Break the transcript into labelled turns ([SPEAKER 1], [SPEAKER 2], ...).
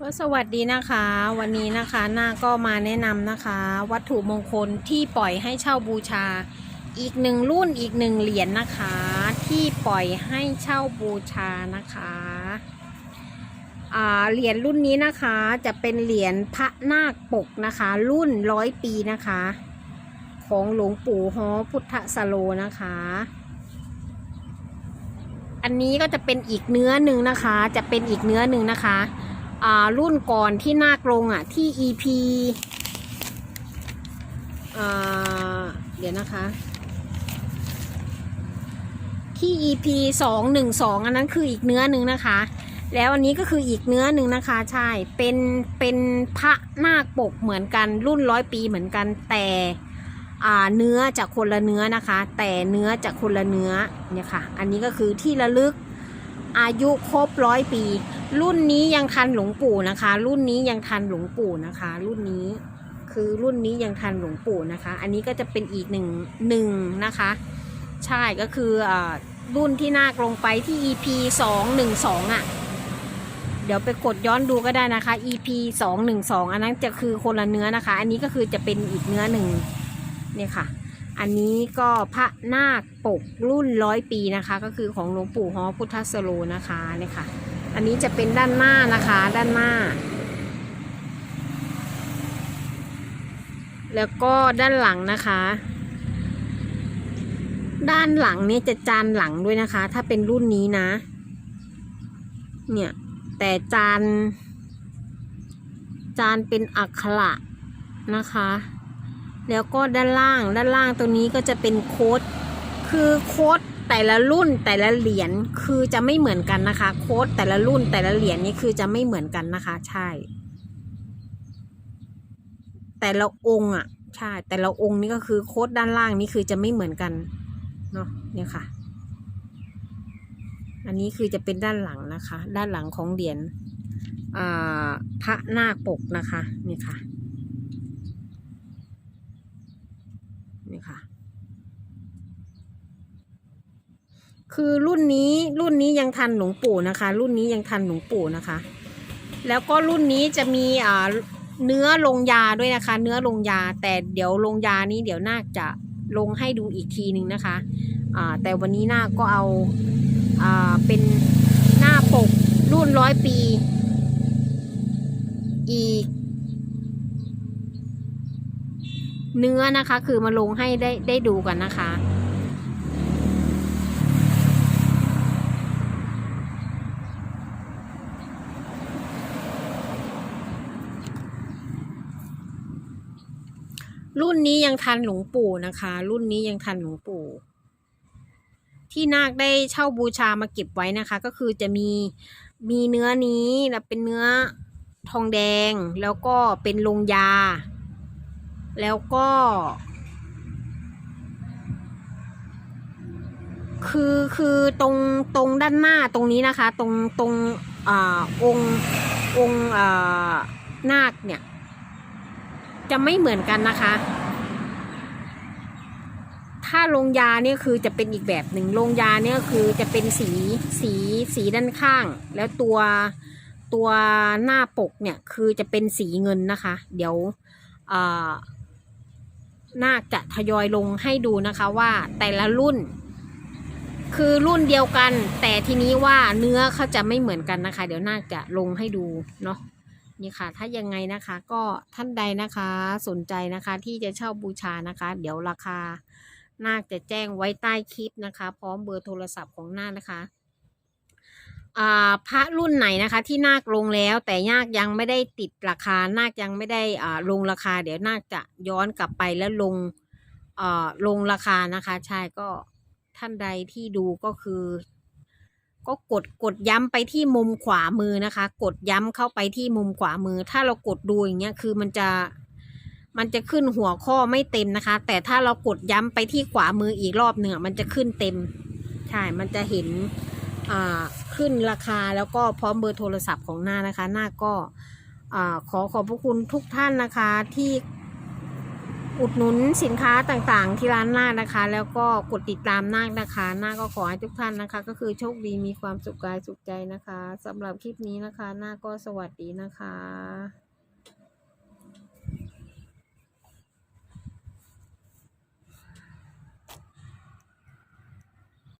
[SPEAKER 1] ก็สวัสดีนะคะ วันนี้นะคะหน้าก็มาแนะนำนะคะ วัตถุมงคลที่ปล่อยให้เช่าบูชา อีกหนึ่งรุ่นอีกหนึ่งเหรียญนะคะ ที่ปล่อยให้เช่าบูชานะคะอ่าเหรียญรุ่นนี้นะคะจะเป็นเหรียญพระนาคปกนะคะ รุ่นร้อยปีนะคะ ของหลวงปู่ฮอพุทธสโลนะคะอันนี้ก็จะเป็นอีกเนื้อหนึ่งนะคะ จะเป็นอีกเนื้อหนึ่งนะคะ รุ่นก่อนที่นาคลงอะ ที่ EP เดี๋ยวนะคะ ที่ EP สองหนึ่งสองอันนั้นคืออีกเนื้อหนึ่งนะคะ แล้วอันนี้ก็คืออีกเนื้อหนึ่งนะคะ ใช่ เป็นเป็นพระนาคปกเหมือนกันรุ่นร้อยปีเหมือนกันแต่เนื้อจากคนละเนื้อนะคะ แต่เนื้อจากคนละเนื้อเนี่ยค่ะ อันนี้ก็คือที่ระลึกอายุครบร้อยปี รุ่นนี้ยังทันหลวงปู่นะคะ รุ่นนี้ยังทันหลวงปู่นะคะ รุ่นนี้คือรุ่นนี้ยังทันหลวงปู่นะคะ อันนี้ก็จะเป็นอีกหนึ่งหนึ่งนะคะ ใช่ก็คืออ่ารุ่นที่นาคลงไปที่ EP สองหนึ่งสองอะ เดี๋ยวไปกดย้อนดูก็ได้นะคะ EP สองหนึ่งสองอันนั้นจะคือคนละเนื้อนะคะ อันนี้ก็คือจะเป็นอีกเนื้อหนึ่งเนี่ยค่ะ อันนี้ก็พระนาคปกรุ่นร้อยปีนะคะ ก็คือของหลวงปู่ฮอพุทธสโลนะคะเนี่ยค่ะ อันนี้จะเป็นด้านหน้านะคะ ด้านหน้า แล้วก็ด้านหลังนะคะ ด้านหลังเนี่ยจะจานหลังด้วยนะคะ ถ้าเป็นรุ่นนี้นะ เนี่ย แต่จาน จานเป็นอักขระนะคะ แล้วก็ด้านล่าง ด้านล่างตัวนี้ก็จะเป็นโค้ด คือโค้ด แต่ละรุ่นแต่ละเหรียญคือจะไม่เหมือนกันนะคะ โค้ดแต่ละรุ่นแต่ละเหรียญนี่คือจะไม่เหมือนกันนะคะ ใช่ แต่ละองค์อะ ใช่ แต่ละองค์นี่ก็คือโค้ดด้านล่างนี่คือจะไม่เหมือนกันเนาะเนี่ยค่ะ อันนี้คือจะเป็นด้านหลังนะคะ ด้านหลังของเหรียญพระนาคปกนะคะ นี่ค่ะ นี่ค่ะ คือรุ่นนี้รุ่นนี้ยังทันหลวงปู่นะคะ รุ่นนี้ยังทันหลวงปู่นะคะ แล้วก็รุ่นนี้จะมีอ่าเนื้อลงยาด้วยนะคะ เนื้อลงยาแต่เดี๋ยวลงยานี้เดี๋ยวนาคจะลงให้ดูอีกทีหนึ่งนะคะอ่าแต่วันนี้นาคก็เอาอ่าเป็นหน้าปกรุ่นร้อยปี อีก เนื้อนะคะ คือมาลงให้ได้ได้ดูกันนะคะ รุ่นนี้ยังทันหลวงปู่นะคะ รุ่นนี้ยังทันหลวงปู่ ที่นาคได้เช่าบูชามาเก็บไว้นะคะ ก็คือจะมีมีเนื้อนี้แล้วเป็นเนื้อทองแดง แล้วก็เป็นลงยา แล้วก็ คือคือตรงตรงด้านหน้าตรงนี้นะคะ ตรงตรงอ่าองค์องค์อ่านาคเนี่ย จะไม่เหมือนกันนะคะ ถ้าลงยาเนี่ยคือจะเป็นอีกแบบหนึ่งลงยาเนี่ยคือจะเป็นสีสีสีด้านข้าง แล้วตัวตัวหน้าปกเนี่ยคือจะเป็นสีเงินนะคะ เดี๋ยวอ่านาคจะทยอยลงให้ดูนะคะว่าแต่ละรุ่น คือรุ่นเดียวกัน แต่ทีนี้ว่าเนื้อเขาจะไม่เหมือนกันนะคะ เดี๋ยวนาคจะลงให้ดูเนาะ นี่ค่ะ ถ้ายังไงนะคะ ก็ท่านใดนะคะสนใจนะคะ ที่จะเช่าบูชานะคะ เดี๋ยวราคานาคจะแจ้งไว้ใต้คลิปนะคะ พร้อมเบอร์โทรศัพท์ของนาคนะคะอ่าพระรุ่นไหนนะคะที่นาคลงแล้วแต่นาคยังไม่ได้ติดราคานาคยังไม่ได้อ่าลงราคา เดี๋ยวนาคจะย้อนกลับไปแล้วลงอ่าลงราคานะคะ ใช่ก็ท่านใดที่ดูก็คือ ก็กดกดย้ำไปที่มุมขวามือนะคะ กดย้ำเข้าไปที่มุมขวามือ ถ้าเรากดดูอย่างเงี้ยคือมันจะมันจะขึ้นหัวข้อไม่เต็มนะคะ แต่ถ้าเรากดย้ำไปที่ขวามืออีกรอบหนึ่งอะมันจะขึ้นเต็มใช่มันจะเห็นอ่าขึ้นราคาแล้วก็พร้อมเบอร์โทรศัพท์ของหน้านะคะ หน้าก็อ่าขอขอบพระคุณทุกท่านนะคะที่ อุดหนุนสินค้าต่างๆ ที่ร้านนาคนะคะ แล้วก็กดติดตามนาคนะคะนาคก็ขอให้ทุกท่านนะคะ ก็คือโชคดีมีความสุขกายสุขใจนะคะสำหรับคลิปนี้นะคะนาคก็สวัสดีนะคะ